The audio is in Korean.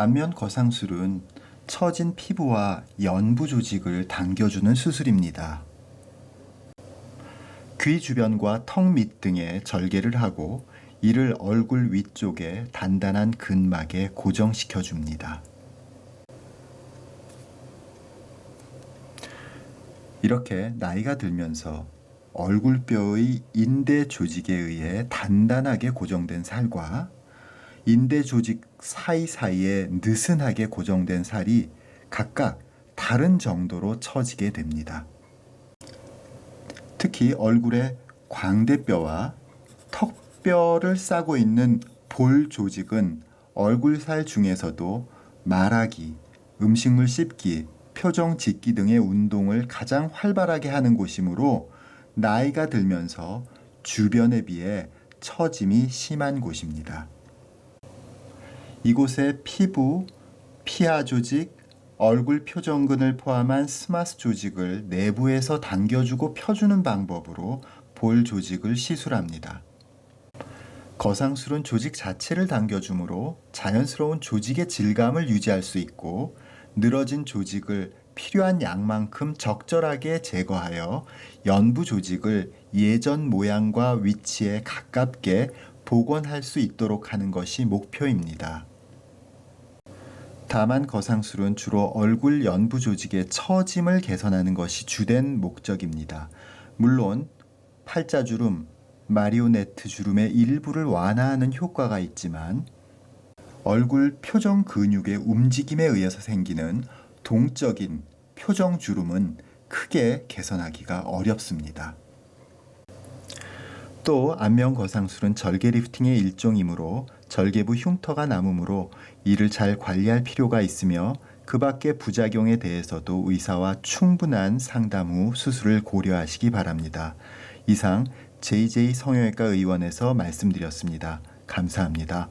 안면 거상술은 처진 피부와 연부 조직을 당겨주는 수술입니다. 귀 주변과 턱 밑 등에 절개를 하고 이를 얼굴 위쪽에 단단한 근막에 고정시켜 줍니다. 이렇게 나이가 들면서 얼굴뼈의 인대 조직에 의해 단단하게 고정된 살과 인대 조직 사이사이에 느슨하게 고정된 살이 각각 다른 정도로 처지게 됩니다. 특히 얼굴의 광대뼈와 턱뼈를 싸고 있는 볼 조직은 얼굴살 중에서도 말하기, 음식물 씹기, 표정 짓기 등의 운동을 가장 활발하게 하는 곳이므로 나이가 들면서 주변에 비해 처짐이 심한 곳입니다. 이곳의 피부, 피하 조직, 얼굴 표정근을 포함한 스마스 조직을 내부에서 당겨주고 펴주는 방법으로 볼 조직을 시술합니다. 거상술은 조직 자체를 당겨주므로 자연스러운 조직의 질감을 유지할 수 있고 늘어진 조직을 필요한 양만큼 적절하게 제거하여 연부 조직을 예전 모양과 위치에 가깝게 복원할 수 있도록 하는 것이 목표입니다. 다만 거상술은 주로 얼굴 연부 조직의 처짐을 개선하는 것이 주된 목적입니다. 물론 팔자 주름, 마리오네트 주름의 일부를 완화하는 효과가 있지만 얼굴 표정 근육의 움직임에 의해서 생기는 동적인 표정 주름은 크게 개선하기가 어렵습니다. 또 안면 거상술은 절개 리프팅의 일종이므로 절개부 흉터가 남으므로 이를 잘 관리할 필요가 있으며 그 밖의 부작용에 대해서도 의사와 충분한 상담 후 수술을 고려하시기 바랍니다. 이상 JJ 성형외과 의원에서 말씀드렸습니다. 감사합니다.